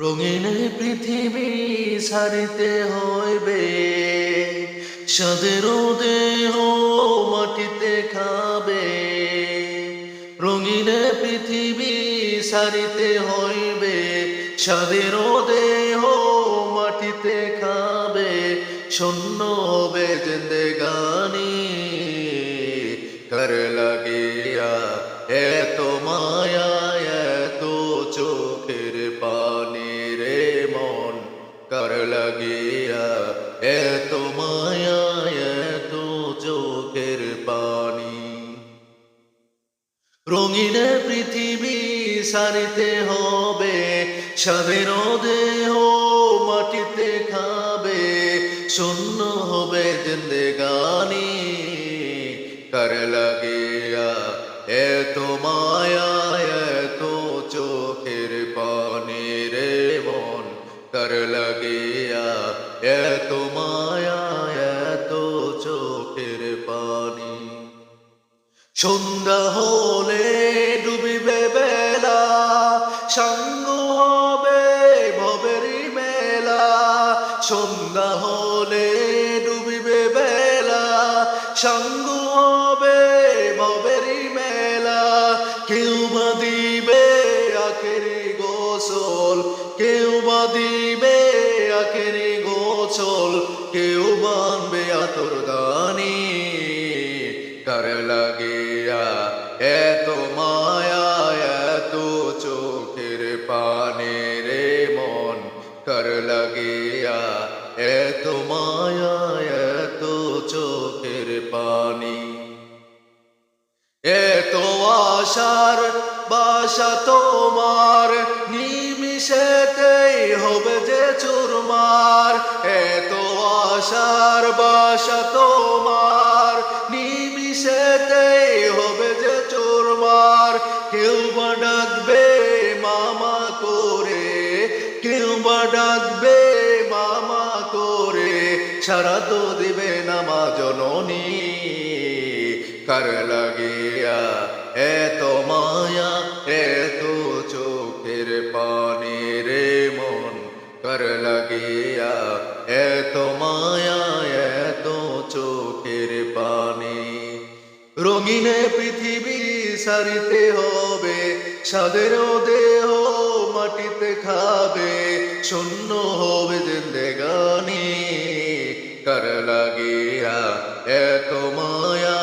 রঙিন পৃথিবী সারিতে হইবে। সাদের দেহ মাটিতে খাবে। রঙিন পৃথিবী সারিতে হইবে। সাদের দেহ মাটিতে খাবে। শূন্য লাগিয়া, এত মায়া, এত চোখের পানি। রঙিন পৃথিবী সারিতে হবে স্বাধীন দেহ মাটিতে খাবে, শূন্য হবে জিন্দেগানি। কর লাগিয়া এত মায়া লাগিয়া, এত মায়া, এত চোখের পানি। সন্ধ্যা হলে ডুবিবে বেলা, সঙ্গ হবে ভবেরি মেলা। সন্ধ্যা হলে ডুবিবে বেলা, সঙ্গ হবে ভবেরি মেলা। কেউ বা দিবে আখেরি গোসল, কেউ বা দিবে আখেরি গোসল কেউ বানবে আতর দানি কর লাগিয়া এত মায়া, এত চোখের পানে রে মন। কর লাগিয়া এত মায়া, এত চোখের পানি। এত আশার বাসা তোমার আশার বাসা তোমার নিমিশেতেই হবে যে চুরমার কেউ বা ডাকবে মামা করে, কেউ বা ডাকবে মামা করে। সারা তো দিবে না মা জননী, কর লাগিয়া এত লাগিয়া এত মায়া, এত চোখের পানি। রঙিনে পৃথিবী সারিতে হবে সাদের দেহ মাটিতে খাবে, শূন্য হবে জিন্দেগানি কর লাগিয়া এত মায়া